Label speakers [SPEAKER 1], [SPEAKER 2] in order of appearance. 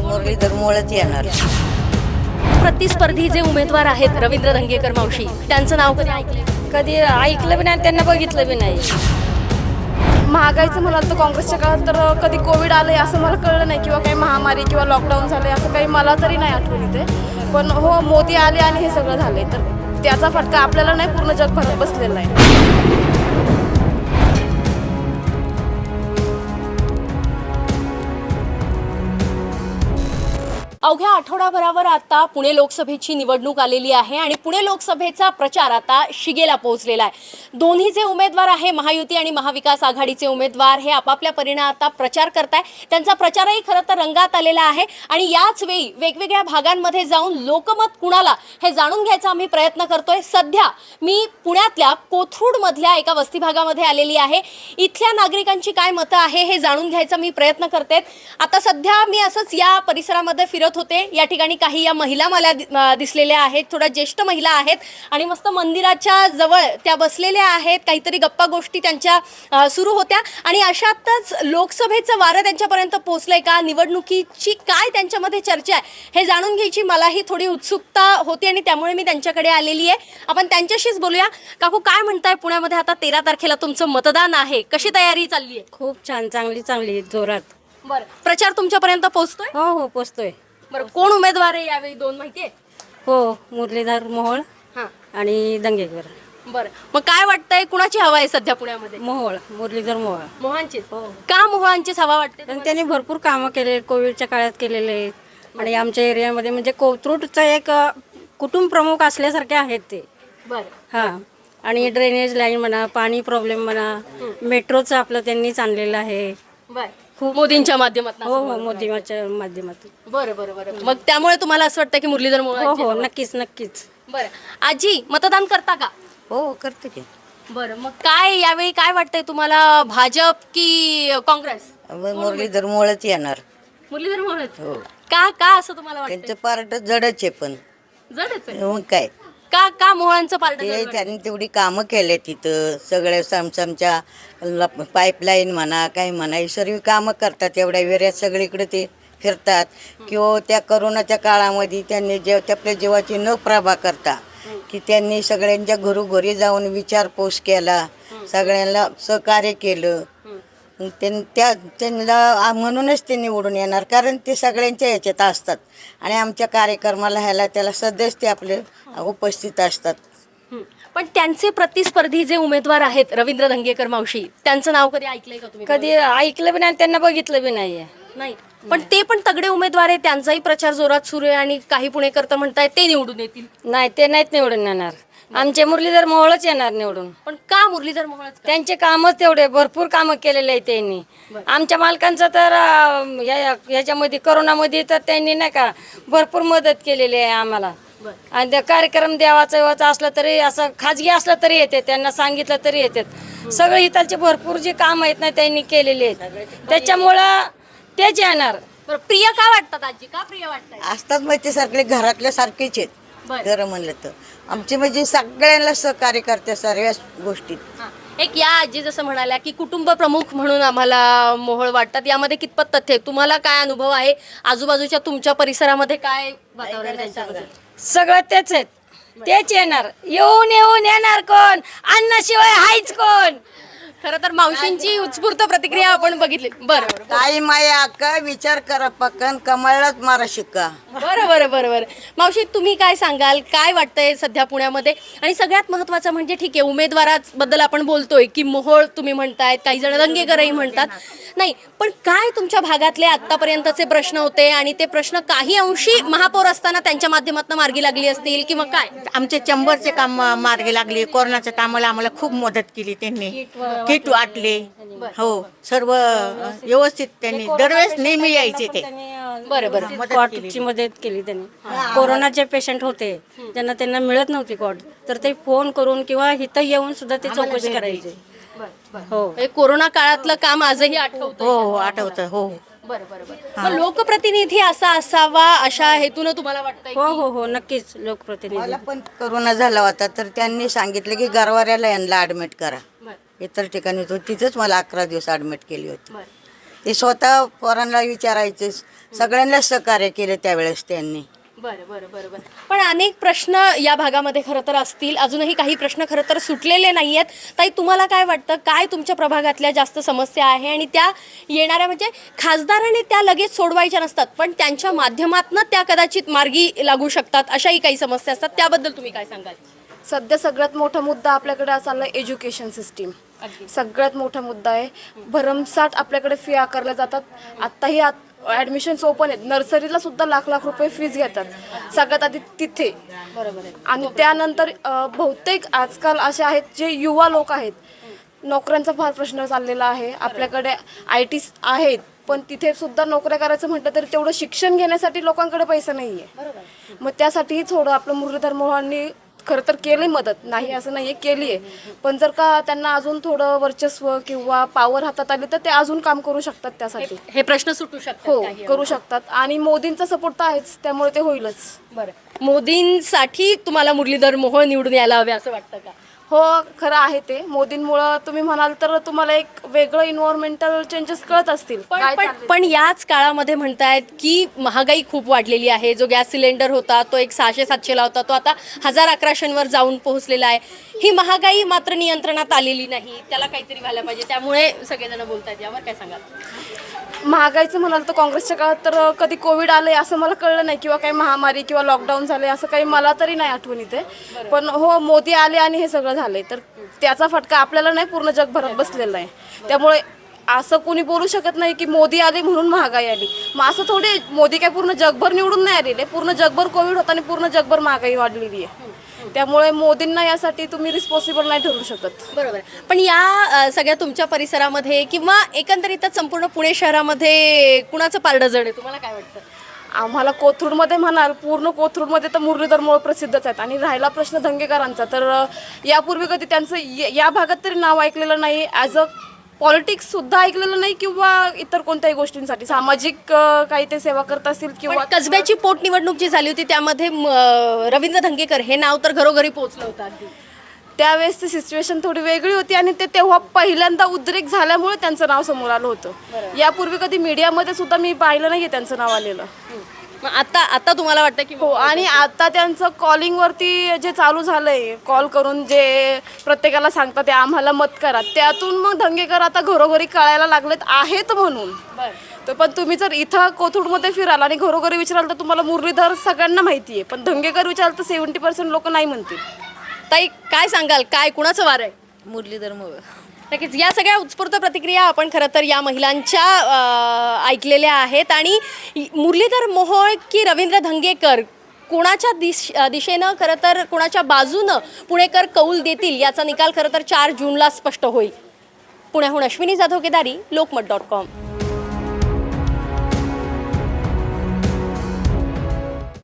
[SPEAKER 1] मुरलीधर मोळच येणार.
[SPEAKER 2] प्रतिस्पर्धी जे उमेदवार आहेत रवींद्र धंगेकर मावशी त्यांचं नाव कधी ऐकलंय?
[SPEAKER 3] कधी ऐकलं बी नाही आणि त्यांना बघितलं बी नाही.
[SPEAKER 4] महागाईचं म्हणाल तर काँग्रेसच्या काळात तर कधी कोविड आलंय असं मला कळलं नाही किंवा काही महामारी किंवा लॉकडाऊन झालंय असं काही मला तरी नाही आठवण येते. पण हो मोदी आले आणि हे सगळं झालंय. तर त्याचा फटका आपल्याला नाही पूर्ण जगभरात बसलेला आहे.
[SPEAKER 2] अवघ्या आठवडाभरावर आता पुणे लोकसभेची निवडणूक आलेली आहे आणि पुणे लोकसभेचा प्रचार आता शिगेला पोहोचलेला आहे. दोन्ही जे उमेदवार आहे महायुती आणि महाविकास आघाडीचे उमेदवार हे आपापल्या परीनं आता प्रचार करताय. त्यांचा प्रचारही खरं तर रंगात आलेला आहे आणि याच वेळी वेगवेगळ्या भागांमध्ये जाऊन लोकमत कुणाला हे जाणून घ्यायचा आम्ही प्रयत्न करतोय. सध्या मी पुण्यातल्या कोथरूडमधल्या एका वस्ती भागामध्ये आलेली आहे. इथल्या नागरिकांची काय मतं आहे हे जाणून घ्यायचा मी प्रयत्न करते आता सध्या मी असंच या परिसरामध्ये फिरत होते. या ठिकाणी काही या महिला मला दिसलेल्या आहेत. थोड्या ज्येष्ठ महिला आहेत आणि मस्त मंदिराच्या जवळ त्या बसलेल्या आहेत. काहीतरी गप्पा गोष्टी त्यांच्या सुरू होत्या. आणि अशातच लोकसभेचं वारं त्यांच्यापर्यंत पोहोचलंय का? निवडणुकीची काय त्यांच्यामध्ये चर्चा आहे? हे जाणून घ्यायची मलाही थोडी उत्सुकता होती आणि त्यामुळे मी त्यांच्याकडे आलेली आहे. आपण त्यांच्याशीच बोलूया. काकू काय म्हणताय पुण्यामध्ये? आता तेरा तारखेला तुमचं मतदान आहे. कशी तयारी चालली आहे?
[SPEAKER 3] खूप छान चांगली चांगली जोरात.
[SPEAKER 2] बरं. प्रचार तुमच्यापर्यंत पोहोचतोय?
[SPEAKER 3] हो हो पोचतोय
[SPEAKER 2] बरं कोण उमेदवार आहे यावेळी दोन माहितीये?
[SPEAKER 3] हो मुरलीधर मोहोळ
[SPEAKER 2] हां.
[SPEAKER 3] आणि दंगेकर.
[SPEAKER 2] बरं. मग काय वाटतंय कुणाची हवा आहे सध्या पुण्यामध्ये?
[SPEAKER 3] मोहोळ मुरलीधर मोहोळ.
[SPEAKER 2] मोहनचीच. का मोहळांचीच हवा वाटते
[SPEAKER 3] आणि त्यांनी भरपूर कामं केले कोविडच्या काळात केलेले. आहेत आणि आमच्या एरियामध्ये म्हणजे कोथरूडचं एक कुटुंब प्रमुख असल्यासारखे आहेत ते.
[SPEAKER 2] बरं.
[SPEAKER 3] हां. आणि ड्रेनेज लाईन म्हणा पाणी प्रॉब्लेम म्हणा मेट्रोचं आपलं त्यांनीच आणलेलं आहे.
[SPEAKER 2] बरं. खूप मोदींच्या माध्यमातून
[SPEAKER 3] हो हो मोदीमाच्या माध्यमातून.
[SPEAKER 2] बरं बरं बरं. मग त्यामुळे तुम्हाला असं वाटतं की मुरलीधर
[SPEAKER 3] हो
[SPEAKER 2] मोहळांची
[SPEAKER 3] हो
[SPEAKER 2] हवा?
[SPEAKER 3] नक्कीच नक्कीच.
[SPEAKER 2] बरं. आजी मतदान करता का?
[SPEAKER 1] हो करते की.
[SPEAKER 2] बरं. मग काय यावेळी काय वाटतंय तुम्हाला? भाजप की काँग्रेस?
[SPEAKER 1] व मुरलीधर मोळच येणार.
[SPEAKER 2] मुरलीधर मोहळच
[SPEAKER 1] हो.
[SPEAKER 2] का का असं तुम्हाला वाटतं
[SPEAKER 1] त्यांचं पार्ट जडच आहे पण.
[SPEAKER 2] जडच आहे.
[SPEAKER 1] मग काय?
[SPEAKER 2] का का मोहळांचं पार्ट
[SPEAKER 1] ते त्यांनी तेवढी कामं केले तिथं. सगळ्या सामसामच्या पाईपलाईन म्हणा काय म्हणा ही सर्व कामं करतात एवढ्या वेळेत सगळीकडे ते फिरतात. किंवा त्या करोनाच्या काळामध्ये त्यांनी जे आपल्या जीवाची न प्रभा करता. की त्यांनी सगळ्यांच्या घरोघरी जाऊन विचारपूस केला. सगळ्यांना सहकार्य केलं. त्यां- त्या त्यांना आ- म्हणूनच ते निवडून येणार कारण ते सगळ्यांच्या ह्याच्यात असतात. आणि आमच्या कार्यक्रमाला ह्याला त्याला सदैच ते आपले उपस्थित असतात.
[SPEAKER 2] पण त्यांचे प्रतिस्पर्धी जे उमेदवार आहेत रवींद्र धंगेकर मावशी त्यांचं नाव कधी ऐकलंय का तुम्ही?
[SPEAKER 3] कधी ऐकलं बी नाही त्यांना बघितलं बी नाहीये.
[SPEAKER 2] नाही. पण ते पण तगडे उमेदवार आहेत त्यांचाही प्रचार जोरात सुरू आहे आणि काही पुणेकर तर म्हणतायत ते निवडून येतील.
[SPEAKER 3] नाही ते नाहीत निवडून येणार. आमचे मुरलीधर मोहोळच येणार निवडून.
[SPEAKER 2] पण का मुरलीधर मोहळच का?
[SPEAKER 3] त्यांचे कामच तेवढे भरपूर कामं केलेले आहेत त्यांनी. आमच्या मालकांचं तर अं, या- याच्यामध्ये करोनामध्ये तर त्यांनी नाही का भरपूर मदत केलेली आहे आम्हाला. आणि ते कार्यक्रम देवाचा येवाचा असला तरी असं खाजगी असलं तरी येते त्यांना सांगितलं तरी येतात सगळे इथलचे भरपूर जे काम आहेत ना त्यांनी केलेले आहेत. त्याच्यामुळं तेच येणार.
[SPEAKER 2] बरं प्रिय का वाटतात आजी? का प्रिय वाटतात
[SPEAKER 1] असतात मग ते सगळे घरातल्या सारखेच आहेत. खरं म्हणलं तर. आमचे म्हणजे सगळ्यांना सहकार्य करते सर्व गोष्टीत.
[SPEAKER 2] हां. एक या आजी जसं म्हणाल्या की कुटुंब प्रमुख म्हणून आम्हाला मोहळ वाटतात. यामध्ये कितपत तथ्य आहे? तुम्हाला काय अनुभव आहे? आजूबाजूच्या तुमच्या परिसरामध्ये काय वातावरण आहे त्यांच्याबद्दल?
[SPEAKER 3] सगळं तेच आहेत. तेच येणार. येऊन येऊन येणार कोण? अन्नाशिवाय हायच कोण?
[SPEAKER 2] खरं तर मावशींची उत्स्फूर्त प्रतिक्रिया आपण बघितली. बरं बरं
[SPEAKER 1] काय माया काय विचार करा पक्कन. कमळलाच मारा शिक्का.
[SPEAKER 2] बरं बरं बरं बरं. मावशी तुम्ही काय सांगाल? काय वाटतंय सध्या पुण्यामध्ये? आणि सगळ्यात महत्त्वाचं म्हणजे ठीक आहे उमेदवाराबद्दल आपण बोलतोय की मोहोळ तुम्ही म्हणतायत काही जण दंगेकरही म्हणतात. नाही पण काय तुमच्या भागातले आत्तापर्यंतचे प्रश्न होते आणि ते प्रश्न काही अंशी महापौर असताना त्यांच्या माध्यमातून मार्गी लागली असतील किंवा काय?
[SPEAKER 5] आमचे चंबरचे काम मार्गी लागले कोरोनाच्या कामाला आम्हाला खूप मदत केली त्यांनी. किट वाटले हो सर्व व्यवस्थित त्यांनी. दरवेळेस नेहमी यायचे ते.
[SPEAKER 2] बरं बरं
[SPEAKER 3] कॉटची मदत केली त्यांनी. कोरोनाचे पेशंट होते ज्यांना त्यांना मिळत नव्हती कॉट तर ते फोन करून किंवा इथं येऊन सुद्धा ते चौकशी करायचे. हो.
[SPEAKER 2] हे कोरोना काळातलं काम आजही आठवतं
[SPEAKER 5] हो हो आठवतं. हो.
[SPEAKER 2] बरं बरं बरं. मग लोकप्रतिनिधी असा असावा अशा हेतून तुम्हाला वाटतंय
[SPEAKER 3] हो हो हो नक्कीच लोकप्रतिनिधी.
[SPEAKER 1] मला पण करोना झाला होता तर त्यांनी सांगितलं की गरवाऱ्याला यांना ॲडमिट करा.
[SPEAKER 2] बरं.
[SPEAKER 1] इतर ठिकाणी तिथंच मला अकरा दिवस ॲडमिट केली होती.
[SPEAKER 2] बरं.
[SPEAKER 1] ते स्वतः पोरांना विचारायचे. सगळ्यांना सहकार्य केले त्यावेळेस त्यांनी.
[SPEAKER 2] बरं बरं बरं बरं. पण अनेक प्रश्न या भागामध्ये खरं तर असतील. अजूनही काही प्रश्न खरं तर सुटलेले नाही आहेत ताई तुम्हाला काय वाटतं? काय तुमच्या प्रभागातल्या जास्त समस्या आहे? आणि त्या येणाऱ्या म्हणजे खासदाराने त्या लगेच सोडवायच्या नसतात पण त्यांच्या माध्यमातनं त्या कदाचित मार्गी लागू शकतात अशाही काही समस्या असतात. त्याबद्दल तुम्ही काय सांगाल?
[SPEAKER 4] सध्या सगळ्यात मोठा मुद्दा आपल्याकडे चालला आहे एज्युकेशन सिस्टीम सगळ्यात मोठा मुद्दा आहे. भरमसाठ आपल्याकडे फी आकारल्या जातात. आत्ताही आत ॲडमिशन्स ओपन आहेत. नर्सरीला सुद्धा लाख लाख रुपये फीज घेतात. सगळ्यात आधी तिथे.
[SPEAKER 2] बरोबर आहे.
[SPEAKER 4] आणि त्यानंतर अ, बहुतेक आजकाल असे आहेत जे युवा लोक आहेत. नोकऱ्यांचा फार प्रश्न चाललेला आहे. आपल्याकडे आय टी आहेत. पण तिथे सुद्धा नोकऱ्या करायचं म्हटलं तरी तेवढं शिक्षण घेण्यासाठी लोकांकडे पैसा नाही आहे मग त्यासाठीही थोडं आपलं मुरलीधर मोहननी खरं तर केली मदत. नाही असं नाही आहे केली आहे पण जर का त्यांना अजून थोडं वर्चस्व किंवा पावर हातात आली तर ते अजून काम करू शकतात त्यासाठी.
[SPEAKER 2] हे प्रश्न सुटू शकतात
[SPEAKER 4] हो
[SPEAKER 2] काही.
[SPEAKER 4] करू शकतात. आणि मोदींचा सपोर्ट तर आहेच त्यामुळे ते होईलच.
[SPEAKER 2] बरं. मोदींसाठी तुम्हाला मुरलीधर मोहोळ निवडून यायला हवे असं वाटतं का?
[SPEAKER 4] हो खरं आहे ते. मोदींमुळं तुम्ही म्हणाल तर तुम्हाला एक वेगळं इन्व्हायरमेंटल चेंजेस कळत असतील.
[SPEAKER 2] पण
[SPEAKER 4] काय
[SPEAKER 2] पण
[SPEAKER 4] चाललंय.
[SPEAKER 2] पण याच काळामध्ये म्हणतायत की महागाई खूप वाढलेली आहे. जो गॅस सिलेंडर होता तो एक सहाशे सातशेला होता तो आता हजार अकराशेंवर जाऊन पोहोचलेला आहे. ही महागाई मात्र नियंत्रणात आलेली नाही. त्याला काहीतरी व्हायला पाहिजे. त्यामुळे सगळेजण बोलतायत. यावर काय सांगाल?
[SPEAKER 4] महागाईचं म्हणाल तर काँग्रेसच्या काळात तर कधी कोविड आलंय असं मला कळलं नाही किंवा काही महामारी किंवा लॉकडाऊन झाले असं काही मला तरी नाही आठवण येते पण हो मोदी आले आणि हे सगळं झालंय. तर त्याचा फटका आपल्याला नाही पूर्ण जगभरात बसलेला आहे. त्यामुळे असं कोणी बोलू शकत नाही की मोदी आले म्हणून महागाई आली. मग असं थोडे मोदी काय पूर्ण जगभर निवडून नाही आलेले पूर्ण जगभर कोविड होता आणि पूर्ण जगभर महागाई वाढलेली आहे. त्यामुळे मोदींना यासाठी तुम्ही रिस्पॉन्सिबल नाही ठरू शकत.
[SPEAKER 2] बरोबर. पण या सगळ्या तुमच्या परिसरामध्ये किंवा एकंदरीतच संपूर्ण पुणे शहरामध्ये कुणाचं पारडं जड आहे? तुम्हाला काय वाटतं?
[SPEAKER 4] आम्हाला कोथरूडमध्ये म्हणाल पूर्ण कोथरूडमध्ये तर मुरलीधर मोळ प्रसिद्धच आहेत. आणि राहिला प्रश्न धंगेकरांचा तर यापूर्वी कधी त्यांचं य- या भागात तरी नाव ऐकलेलं नाही. ॲज अ पॉलिटिक्स सुद्धा ऐकलेलं नाही किंवा इतर कोणत्याही गोष्टींसाठी? सामाजिक अ, काही ते सेवा करत असतील
[SPEAKER 2] पण
[SPEAKER 4] किंवा
[SPEAKER 2] कसब्याची पोटनिवडणूक जी झाली होती त्यामध्ये म, रवींद्र धंगेकर हे नाव तर घरोघरी पोहोचलं होतं अगदी.
[SPEAKER 4] त्यावेळेसची सिच्युएशन थोडी वेगळी होती आणि ते तेव्हा पहिल्यांदा उद्रेक झाल्यामुळे त्यांचं नाव समोर आलं होतं. यापूर्वी कधी मीडियामध्ये सुद्धा मी पाहिलं नाहीये त्यांचं नाव आलेलं.
[SPEAKER 2] मग आता आता तुम्हाला वाटतं की
[SPEAKER 4] हो आणि आता त्यांचं कॉलिंगवरती जे चालू झालंय कॉल करून जे प्रत्येकाला सांगतात ते आम्हाला मत करा. त्यातून मग दंगेकर आता घरोघरी कळायला लागलेत आहेत म्हणून. तर पण तुम्ही जर इथं कोथरूडमध्ये फिराल आणि घरोघरी विचाराल तर तुम्हाला मुरलीधर सगळ्यांना माहिती आहे. पण दंगेकर विचाराल तर सेव्हन्टी पर्सेंट लोक नाही म्हणतील.
[SPEAKER 2] ताई काय सांगाल? काय कुणाचं वार आहे?
[SPEAKER 5] मुरलीधर मोळ.
[SPEAKER 2] नक्कीच या सगळ्या उत्स्फूर्त प्रतिक्रिया आपण खरं तर या महिलांच्या अ, ऐकलेल्या आहेत. आणि मुरलीधर मोहोळ की रवींद्र धंगेकर कोणाच्या दिश अ, दिशेनं खरं तर कोणाच्या बाजूनं पुणेकर कौल देतील याचा निकाल खरं तर चार जूनला स्पष्ट होईल. पुण्याहून अश्विनी जाधव केदारी लोकमत डॉट कॉम.